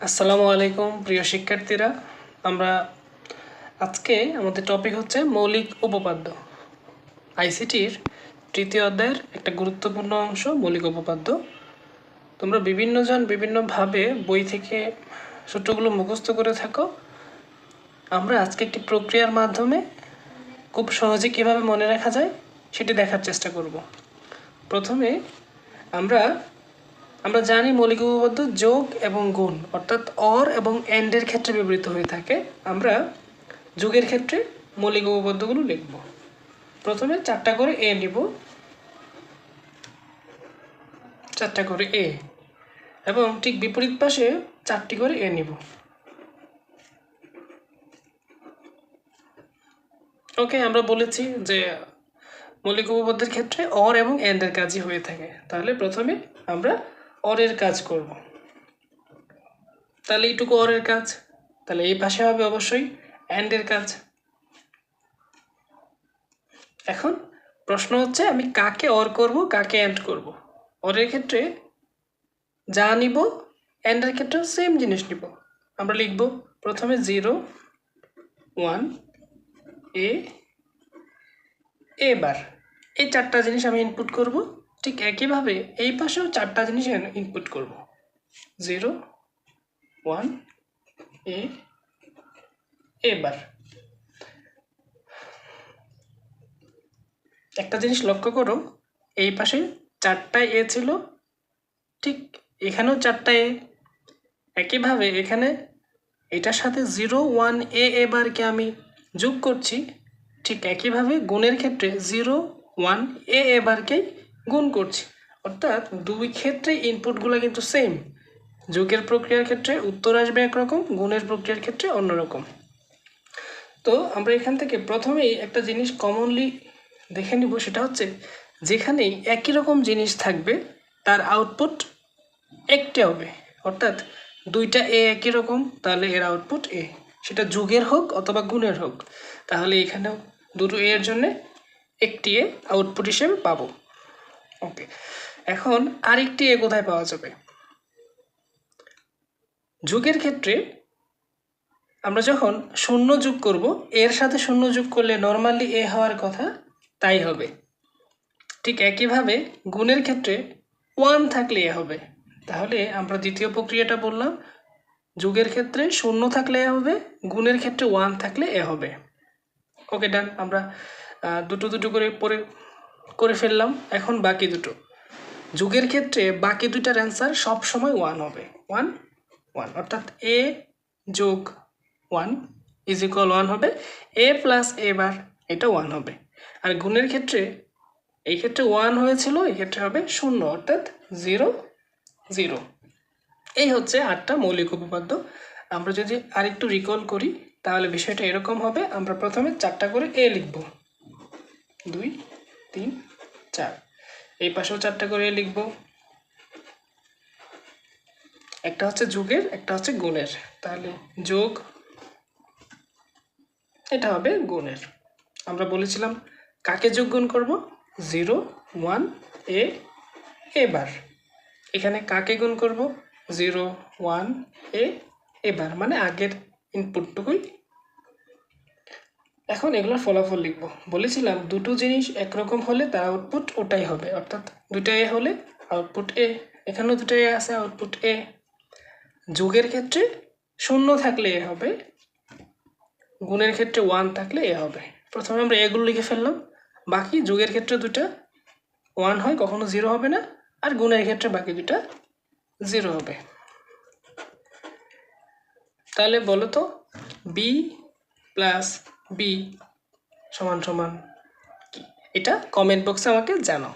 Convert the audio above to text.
আসসালামু আলাইকুম, প্রিয় শিক্ষার্থীরা। আমরা আজকে আমাদের টপিক হচ্ছে মৌলিক উপপাদ্য। আইসিটির তৃতীয় অধ্যায়ের একটা গুরুত্বপূর্ণ অংশ, মৌলিক উপপাদ্য। তোমরা বিভিন্নজন বিভিন্নভাবে বই থেকে সূত্রগুলো মুখস্থ করে থাকো। আমরা আজকে একটি প্রক্রিয়ার মাধ্যমে খুব সহজে কীভাবে মনে রাখা যায় সেটি দেখার চেষ্টা করব। প্রথমে আমরা আমরা জানি মৌলিক উপপাদ্য যোগ এবং গুণ, অর্থাৎ অর এবং এন্ডের ক্ষেত্রে ব্যবহৃত হয়ে থাকে। আমরা যোগের ক্ষেত্রে মৌলিক উপপাদ্যগুলো লিখব। প্রথমে চারটা করে এ নিব। চারটা করে এ এবং ঠিক বিপরীত পাশে চারটি করে এ নিব। ওকে আমরা বলেছি যে মৌলিক উপপাদ্যের ক্ষেত্রে অর এবং এন্ডের কাজই হয়ে থাকে। তাহলে প্রথমে আমরা অরের কাজ করব। তাহলে এইটুকু অরের কাজ। তাহলে এই পাশে হবে অবশ্যই অ্যান্ডের কাজ। এখন প্রশ্ন হচ্ছে, আমি কাকে অর করব, কাকে অ্যান্ড করব? অরের ক্ষেত্রে যা নিব অ্যান্ডের ক্ষেত্রেও সেম জিনিস নিব। আমরা লিখব প্রথমে জিরো ওয়ান এ এবার এই চারটা জিনিস আমি ইনপুট করব। ঠিক একইভাবে এই পাশেও চারটা জিনিস ইনপুট করব। জিরো ওয়ান এ এবার। একটা জিনিস লক্ষ্য করো, এই পাশে চারটা এ ছিল, ঠিক এখানেও চারটা এ একইভাবে এখানে এটার সাথে জিরো ওয়ান এ এবারকে আমি যোগ করছি, ঠিক একইভাবে গুণের ক্ষেত্রে জিরো ওয়ান এ এবারকেই গুণ করছি। অর্থাৎ দুই ক্ষেত্রে ইনপুটগুলো কিন্তু সেম যোগের প্রক্রিয়ার ক্ষেত্রে উত্তর আসবে একরকম, গুণের প্রক্রিয়ার ক্ষেত্রে অন্যরকম। তো আমরা এখান থেকে প্রথমেই একটা জিনিস কমনলি দেখে নিব, সেটা হচ্ছে যেখানেই একই রকম জিনিস থাকবে, তার আউটপুট একটি হবে। অর্থাৎ দুইটা এ একই রকম, তাহলে এর আউটপুট এ সেটা যুগের হোক অথবা গুণের হোক, তাহলে এখানেও দুটো এর জন্যে একটি এ আউটপুট হিসেবে পাবো। ওকে, এখন আরেকটি এ কোথায় পাওয়া যাবে? যুগের ক্ষেত্রে আমরা যখন শূন্য যোগ করব, এর সাথে শূন্য যোগ করলে নর্মালি এ হওয়ার কথা তাই হবে। ঠিক একইভাবে গুণের ক্ষেত্রে ওয়ান থাকলে এ হবে। তাহলে আমরা দ্বিতীয় প্রক্রিয়াটা বললাম, যুগের ক্ষেত্রে শূন্য থাকলে এ হবে, গুণের ক্ষেত্রে ওয়ান থাকলে এ হবে। ওকে ডান আমরা দুটো দুটো করে পরে করে ফেললাম, এখন বাকি দুটো। যুগের ক্ষেত্রে বাকি দুটার অ্যান্সার সব সময় ওয়ান হবে। ওয়ান ওয়ান অর্থাৎ এ যোগ ওয়ান ইজ ইকুয়াল ওয়ান হবে এ প্লাস এ বার এটা ওয়ান হবে। আর গুণের ক্ষেত্রে, এই ক্ষেত্রে ওয়ান হয়েছিল, এই ক্ষেত্রে হবে শূন্য, অর্থাৎ জিরো জিরো এই হচ্ছে আটটা মৌলিক উপপাদ্য। আমরা যদি আরেকটু রিকল করি, তাহলে বিষয়টা এরকম হবে, আমরা প্রথমে চারটা করে এ লিখব। দুই তিন, চার। এই পাশেও চারটা করে লিখব। একটা হচ্ছে যুগের, একটা হচ্ছে গুণের। তাহলে যোগ এটা হবে গুণের। আমরা বলেছিলাম কাকে যোগ গুণ করব? জিরো, ওয়ান, এ, এবার। এখানে কাকে গুণ করব? জিরো, ওয়ান, এ, এবার। মানে আগের ইনপুটটুকুই এখন এগুলোর ফলাফল লিখব। বলেছিলাম দুটো জিনিস একরকম হলে তার আউটপুট ওটাই হবে, অর্থাৎ দুটো এ হলে আউটপুট এ এখানেও দুটো এ আছে আউটপুট এ যোগের ক্ষেত্রে শূন্য থাকলে এ হবে, গুণের ক্ষেত্রে ওয়ান থাকলে এ হবে। প্রথমে আমরা এগুলো লিখে ফেললাম, বাকি যোগের ক্ষেত্রে দুটা ওয়ান হয়, কখনো জিরো হবে না, আর গুণের ক্ষেত্রে বাকি দুটা জিরো হবে। তাহলে বলো তো বি প্লাস বি সমান সমান কি? এটা কমেন্ট বক্সে আমাকে জানাও।